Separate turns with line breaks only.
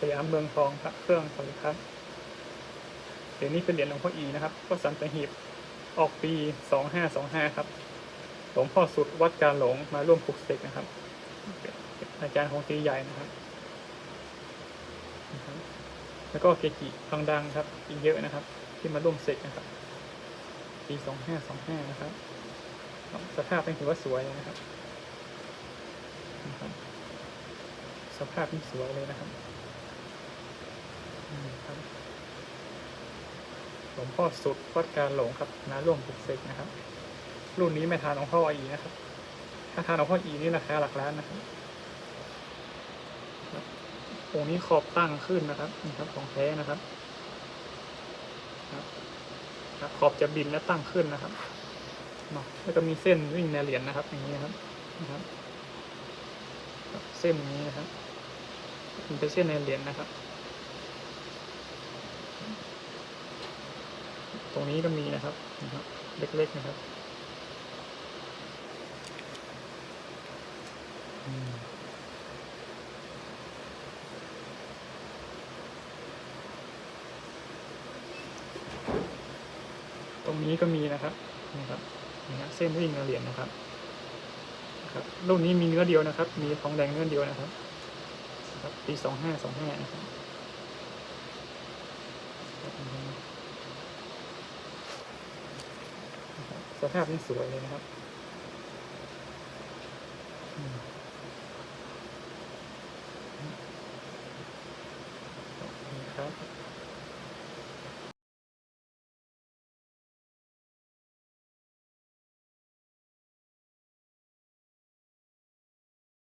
สยามเมืองทองพระเครื่องสวัสดีครับเหรียญนี้เป็นเหรียญหลวงพ่ออีนะครับ ก็สันตหีบออกปีสองห้าสองห้าครับ หลวงพ่อสุดวัดการหลงมาร่วมปลุกเสกนะครับ อาจารย์ของตีใหญ่นะครับ แล้วก็เกจิดังๆครับอีกเยอะนะครับ ที่มาร่วมเสกนะครับ ปีสองห้าสองห้านะครับ สภาพเป็นถือว่าสวยนะครับนะสภาพนี่สวยเลยนะครับ ครับหลวงพ่อสุดวัดการหลงครับนาร่วมปลุกเสกนะครับ รุ่นนี้ไม่ทานหลวงพ่ออีนะครับ ถ้าทานหลวงพ่ออีนี่ราคาหลักล้านนะครับองค์นี้ขอบตั้งขึ้นนะครับนี่ครับของแท้นะครับครับขอบจะบินและตั้งขึ้นนะครับแล้วก็มีเส้นวิ่งในเหรียญนะครับ อย่างนี้นะครับนะครับ เส้นอย่างนี้นะครับมันเป็นเส้นในเหรียญนะครับ ตรงนี้ก็มีนะครับนะครับ เล็กๆนะครับตรงนี้ก็มีนะครับนะครับนี่ครับเส้นวิ่งในเหรียญนะครับนะครับรุ่นนี้มีเนื้อเดียวนะครับ มีทองแดงเนื้อเดียวนะครับครับปีสองห้าสองห้านะครับ สภาพนี่สวยเลยนะครับครับ